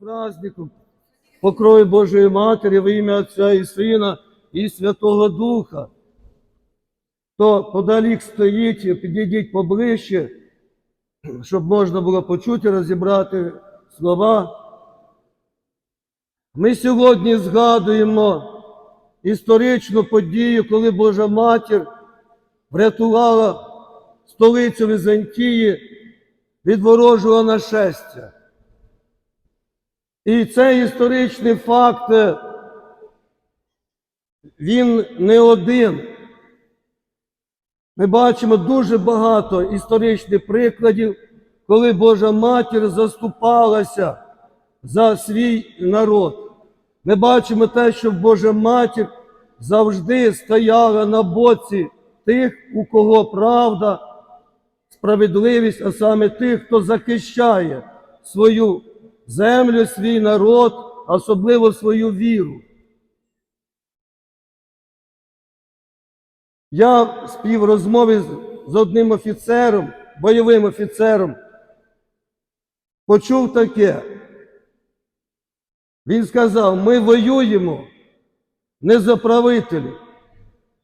праздником покрою Божої Матері во ім'я Отця і Сина і Святого Духа. Хто подалік стоїть, підійдіть поближче, щоб можна було почути, розібрати слова. Ми сьогодні згадуємо історичну подію, коли Божа Матір врятувала столицю Візантії від ворожого нашестя. І цей історичний факт, е, він не один. Ми бачимо дуже багато історичних прикладів, коли Божа Матір заступалася за свій народ. Ми бачимо те, що Божа Матір завжди стояла на боці тих, у кого правда, справедливість, а саме тих, хто захищає свою землю, свій народ, особливо свою віру. Я в співрозмові з, одним офіцером, бойовим офіцером, почув таке. Він сказав: ми воюємо не за правителів,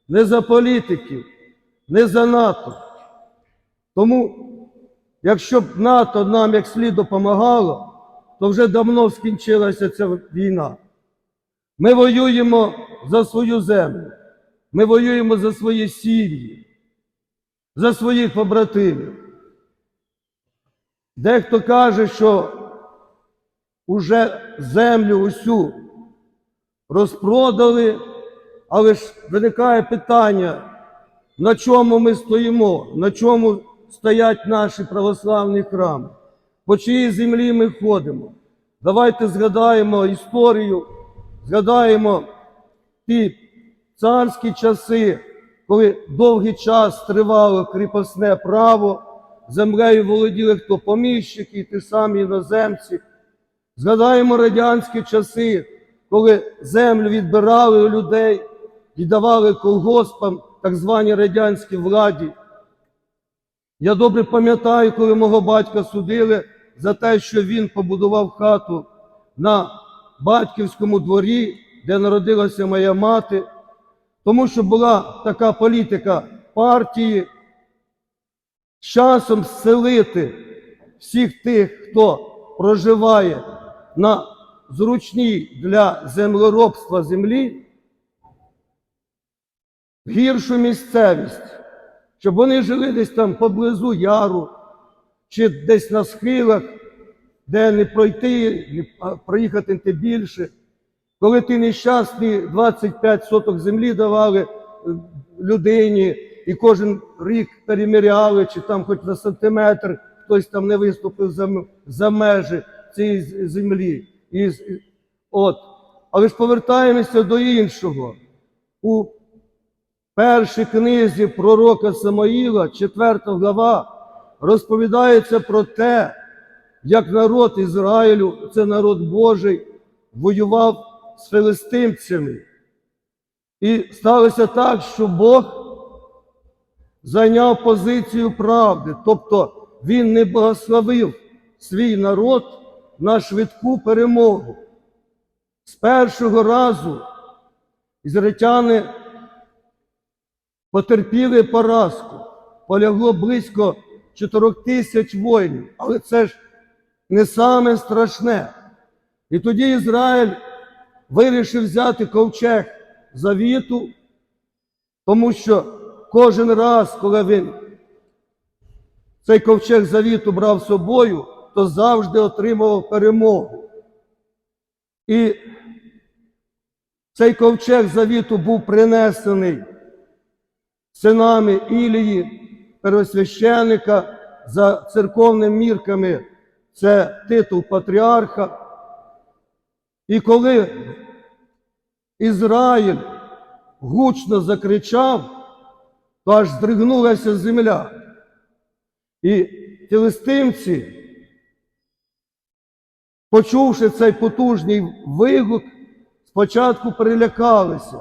не за політиків, не за НАТО. Тому, якщо б НАТО нам як слід допомагало, то вже давно скінчилася ця війна. Ми воюємо за свою землю, ми воюємо за свої сім'ї, за своїх побратимів. Дехто каже, що уже землю усю розпродали, але ж виникає питання, на чому ми стоїмо, на чому стоять наші православні храми, по чиїй землі ми ходимо. Давайте згадаємо історію, згадаємо ті царські часи, коли довгий час тривало кріпосне право, землею володіли хто поміщики, ті самі іноземці. Згадаємо радянські часи, коли землю відбирали у людей, віддавали колгоспам, так званій радянській владі. Я добре пам'ятаю, коли мого батька судили за те, що він побудував хату на батьківському дворі, де народилася моя мати, тому що була така політика партії часом зселити всіх тих, хто проживає на зручній для землеробства землі, в гіршу місцевість, щоб вони жили десь там поблизу яру, чи десь на схилах, де не пройти, проїхати не більше. Коли ти нещасний, 25 соток землі давали е, людині, і кожен рік переміряли, чи там хоч на сантиметр хтось там не виступив за, за межі цієї землі. І- от. Але ж повертаємося до іншого. У першій книзі пророка Самоїла, 4 глава, розповідається про те, як народ Ізраїлю, це народ Божий, воював з филистимцями. І сталося так, що Бог зайняв позицію правди, тобто він не благословив свій народ на швидку перемогу. З першого разу ізраїльтяни потерпіли поразку, полягло близько 4 тисяч воїнів, але це ж не саме страшне. І тоді Ізраїль вирішив взяти ковчег завіту, тому що кожен раз, коли він цей ковчег завіту брав з собою, то завжди отримував перемогу. І цей ковчег завіту був принесений синами Ілії, первосвященника, за церковними мірками, це титул патріарха. І коли Ізраїль гучно закричав, то аж здригнулася земля. І філистимці, почувши цей потужний вигук, спочатку перелякалися.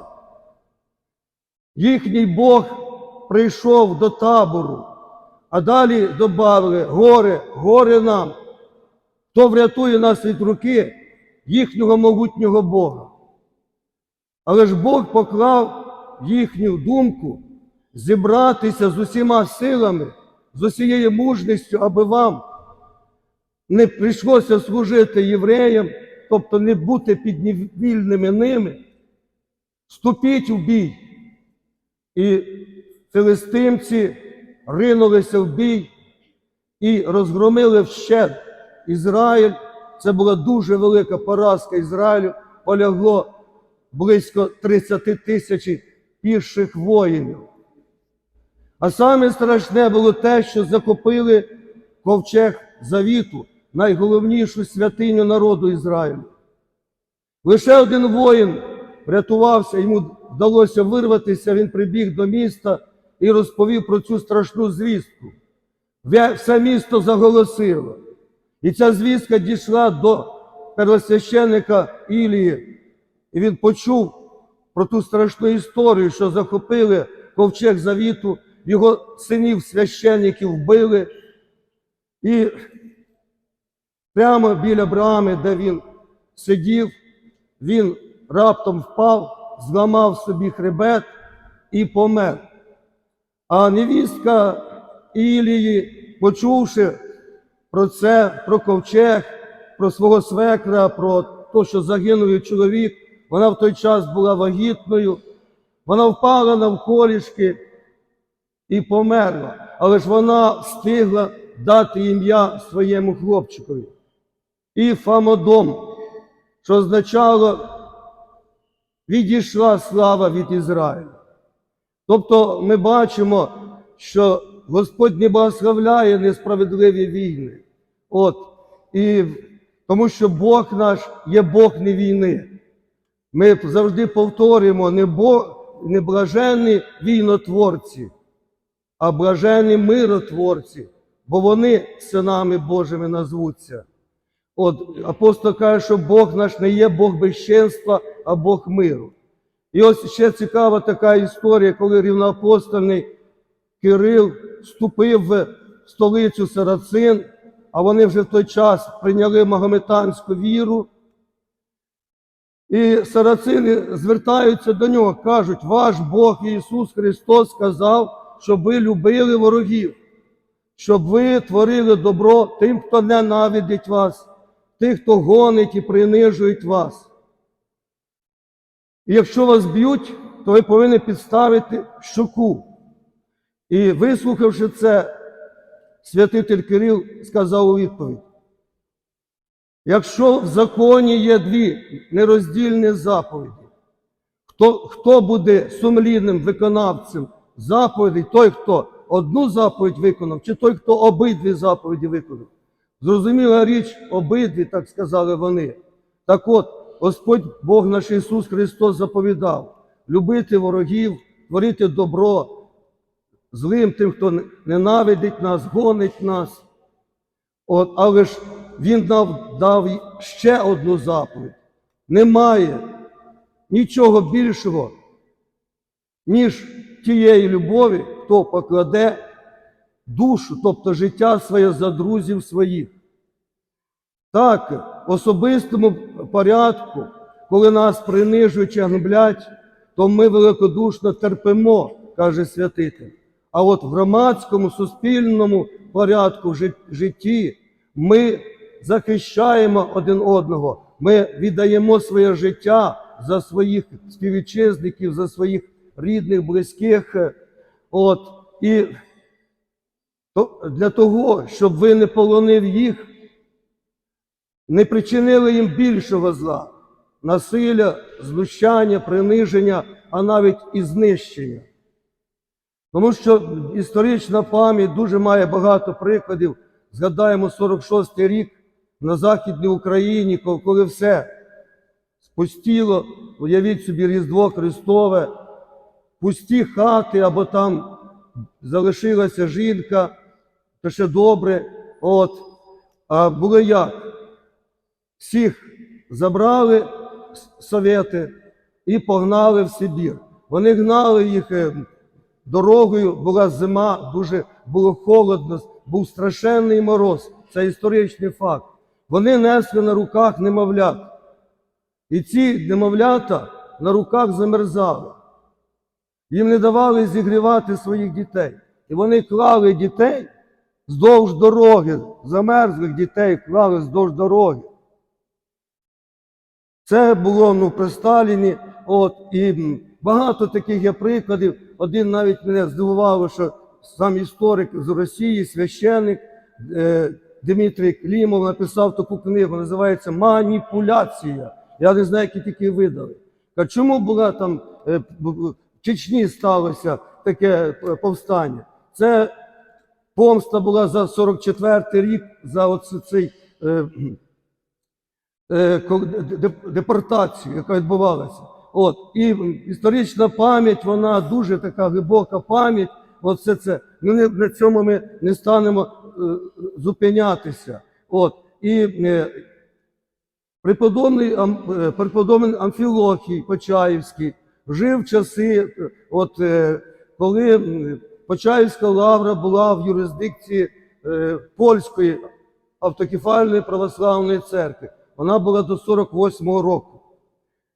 Їхній Бог прийшов до табору, а далі добавили горе, горе нам. Хто врятує нас від руки їхнього могутнього Бога. Але ж Бог поклав їхню думку зібратися з усіма силами, з усією мужністю, аби вам не прийшлося служити євреям, тобто не бути підневільними ними, вступіть у бій. І филистимці ринулися в бій і розгромили вщент Ізраїль. Це була дуже велика поразка Ізраїлю. Полягло близько 30 тисяч піших воїнів. А саме страшне було те, що захопили ковчег завіту, найголовнішу святиню народу Ізраїлю. Лише один воїн врятувався, йому вдалося вирватися, він прибіг до міста і розповів про цю страшну звістку. Все місто заголосило. І ця звістка дійшла до первосвященника Ілії, і він почув про ту страшну історію, що захопили ковчег завіту, його синів священників вбили. І прямо біля брами, де він сидів, він раптом впав, зламав собі хребет і помер. А невістка Ілії, почувши про це, про ковчег, про свого свекра, про те, що загинув чоловік, вона в той час була вагітною, вона впала навколішки і померла. Але ж вона встигла дати ім'я своєму хлопчикові. І Фамодом, що означало відійшла слава від Ізраїля. Тобто ми бачимо, що Господь не благословляє несправедливі війни. От, і тому що Бог наш є Бог не війни. Ми завжди повторюємо, не, Бог, не блаженні війнотворці, а блаженні миротворці, бо вони синами Божими назвуться. От апостол каже, що Бог наш не є Бог безчинства, а Бог миру. І ось ще цікава така історія, коли рівноапостольний Кирил вступив в столицю Сарацин, а вони вже в той час прийняли магометанську віру. І сарацини звертаються до нього, кажуть, ваш Бог Ісус Христос сказав, щоб ви любили ворогів, щоб ви творили добро тим, хто ненавидить вас, тих, хто гонить і принижують вас. І якщо вас б'ють, то ви повинні підставити щоку. І вислухавши це, святитель Кирил сказав у відповідь: якщо в законі є дві нероздільні заповіді, хто, хто буде сумлінним виконавцем заповідей, той, хто одну заповідь виконав, чи той, хто обидві заповіді виконав? Зрозуміла річ, обидві, так сказали вони. Так от, Господь Бог наш Ісус Христос заповідав любити ворогів, творити добро, злим тим, хто ненавидить нас, гонить нас. От, але ж Він дав, дав ще одну заповідь. Немає нічого більшого, ніж тієї любові, хто покладе душу, тобто життя своє за друзів своїх. Так, в особистому порядку, коли нас принижують чи гноблять, то ми великодушно терпимо, каже святитель. А от в громадському, суспільному порядку в житті ми захищаємо один одного, ми віддаємо своє життя за своїх співвітчизників, за своїх рідних, близьких. От, і для того, щоб ви не полонив їх, не причинили їм більшого зла, насилля, знущання, приниження, а навіть і знищення. Тому що історична пам'ять дуже має багато прикладів. Згадаємо 46-й рік на Західній Україні, коли все спустіло, уявіть собі Різдво Христове, пусті хати або там залишилася жінка, то ще добре. От. А було як? Всіх забрали совєти і погнали в Сибір. Вони гнали їх е, дорогою, була зима, дуже було холодно, був страшенний мороз. Це історичний факт. Вони несли на руках немовлят. І ці немовлята на руках замерзали. Їм не давали зігрівати своїх дітей. І вони клали дітей вздовж дороги, замерзлих дітей клали вздовж дороги. Це було ну, при Сталіні. От, і багато таких є прикладів. Один навіть мене здивувало, що сам історик з Росії, священник е, Дмитрій Клімов написав таку книгу, називається Маніпуляція. Я не знаю, які тільки видали. А чому була там е, в Чечні сталося таке е, повстання? Це помста була за 44-й рік за оце- цей. Е, е, коли- де- де- депортацію, яка відбувалася. От. І історична пам'ять, вона дуже така глибока пам'ять. От все це. Ну, на цьому ми не станемо е, зупинятися. От. І е, преподобний, е, преподобний Амфілохій Почаївський жив часи, е, от, е, коли Почаївська лавра була в юрисдикції е, польської автокефальної православної церкви. Вона була до 48-го року.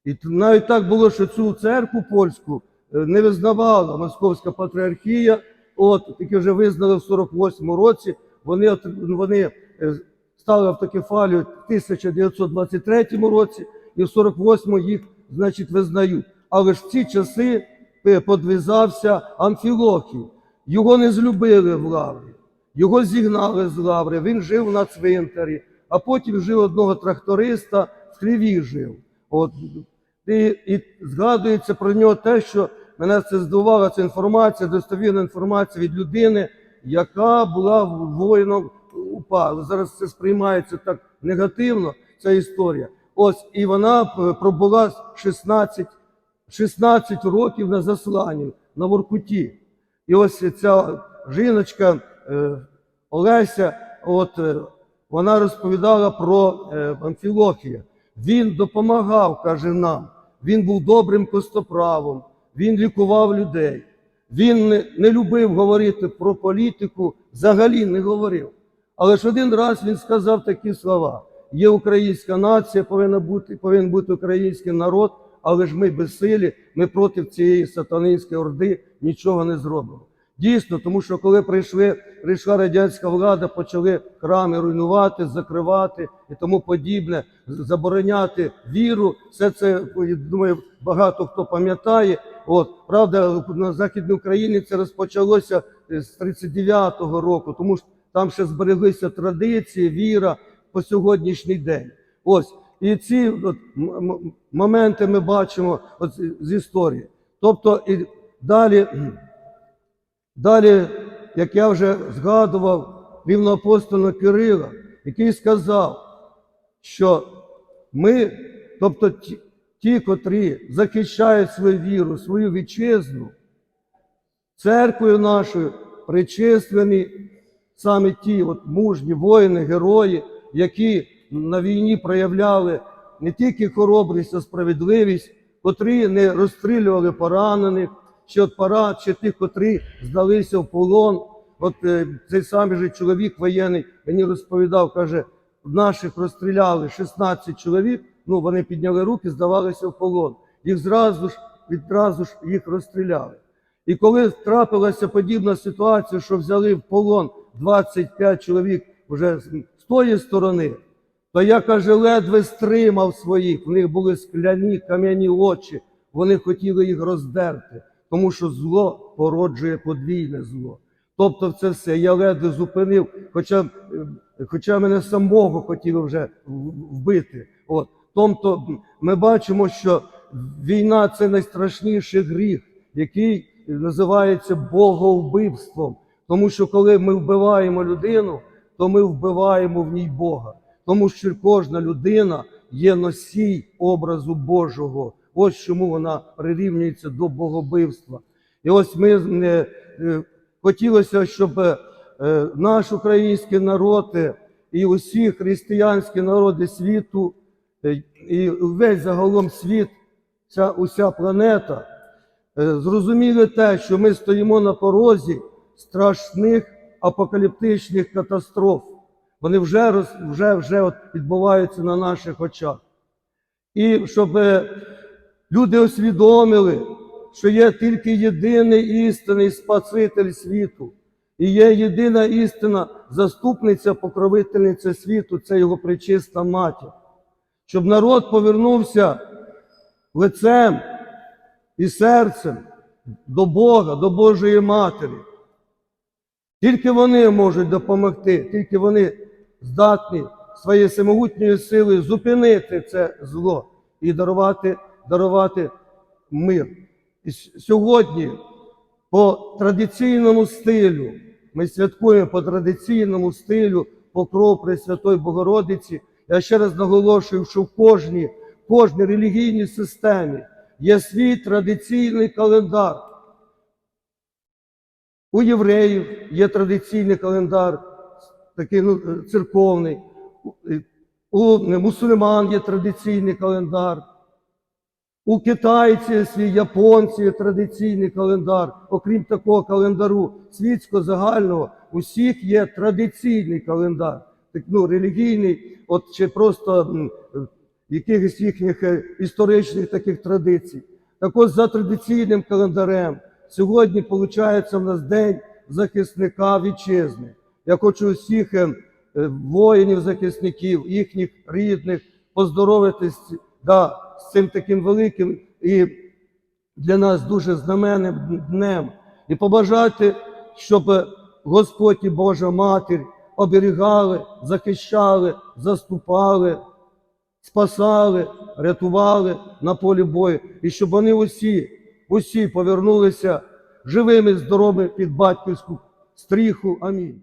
І навіть так було, що цю церкву польську е, не визнавала Московська патріархія. От тільки вже визнали в 48-му році. Вони, вони е, стали автокефалію в 1923 році, і в 48-му їх, значить, визнають. Але ж в ці часи е, подвизався Амфілохій. Його не злюбили в лаврі, його зігнали з лаври. Він жив на цвинтарі, а потім жив одного тракториста, в хліві жив. От, і, і згадується про нього те, що мене це здивувала ця інформація, достовірна інформація від людини, яка була воїном УПА. Зараз це сприймається так негативно, ця історія. Ось, і вона е, пробула 16, 16 років на засланні на Воркуті. І ось ця жіночка е, Олеся, от е, вона розповідала про е, Амфілохія. Він допомагав, каже нам. Він був добрим костоправом, він лікував людей. Він не, любив говорити про політику, взагалі не говорив. Але ж один раз він сказав такі слова: є українська нація, повинна бути, повинен бути український народ, але ж ми безсилі, ми проти цієї сатанинської орди нічого не зробимо. Дійсно, тому що коли прийшли, прийшла радянська влада, почали храми руйнувати, закривати і тому подібне, забороняти віру. Все це думаю, багато хто пам'ятає. От правда, на західній Україні це розпочалося з 39-го року, тому що там ще збереглися традиції, віра по сьогоднішній день. Ось і ці от, моменти ми бачимо от, з історії. Тобто, і далі. Далі, як я вже згадував, рівноапостола Кирила, який сказав, що ми, тобто ті, котрі захищають свою віру, свою вітчизну, церквою нашою причислені саме ті от мужні воїни, герої, які на війні проявляли не тільки хоробрість, а справедливість, котрі не розстрілювали поранених, чи от пара, чи тих, котрі здалися в полон. От е, цей самий же чоловік воєнний мені розповідав, каже, наших розстріляли 16 чоловік, ну вони підняли руки, здавалися в полон. Їх зразу ж відразу ж їх розстріляли. І коли трапилася подібна ситуація, що взяли в полон 25 чоловік вже з тої сторони, то я каже, ледве стримав своїх. В них були скляні кам'яні очі. Вони хотіли їх роздерти, тому що зло породжує подвійне зло. Тобто, це все я ледве зупинив, хоча, е, хоча мене самого хотіли вже вбити. От. Тобто, ми бачимо, що війна це найстрашніший гріх, який називається боговбивством. Тому що коли ми вбиваємо людину, то ми вбиваємо в ній Бога. Тому що кожна людина є носій образу Божого. Ось чому вона прирівнюється до богобивства. І ось ми е, е, хотілося, щоб е, наш український народ е, і усі християнські народи світу, і весь загалом світ, ця уся планета, зрозуміли те, що ми стоїмо на порозі страшних апокаліптичних катастроф. Вони вже, вже, вже от відбуваються на наших очах. і щоб люди усвідомили, що є тільки єдиний істинний Спаситель світу, і є єдина істина заступниця, покровительниця світу, це його пречиста матір. Щоб народ повернувся лицем і серцем до Бога, до Божої Матері. Тільки вони можуть допомогти, тільки вони здатні своєю всемогутньою силою зупинити це зло і дарувати, дарувати мир. І сьогодні по традиційному стилю, ми святкуємо по традиційному стилю покров Пресвятої Богородиці. Я ще раз наголошую, що в кожній, кожній релігійній системі є свій традиційний календар. У євреїв є традиційний календар, такий ну, церковний. У мусульман є традиційний календар. У китайців японців традиційний календар. Окрім такого календару світського загального, усіх є традиційний календар, ну, релігійний, от чи просто якихось їхніх е, історичних таких традицій. Так от за традиційним календарем сьогодні виходить в нас День захисника вітчизни. Я хочу усіх е, е, воїнів, захисників, їхніх рідних поздоровити з, да, з цим таким великим і для нас дуже знаменним днем. І побажати, щоб Господь і Божа Матір оберігали, захищали, заступали, спасали, рятували на полі бою, і щоб вони усі, усі повернулися живими, здоровими під батьківську стріху. Амінь.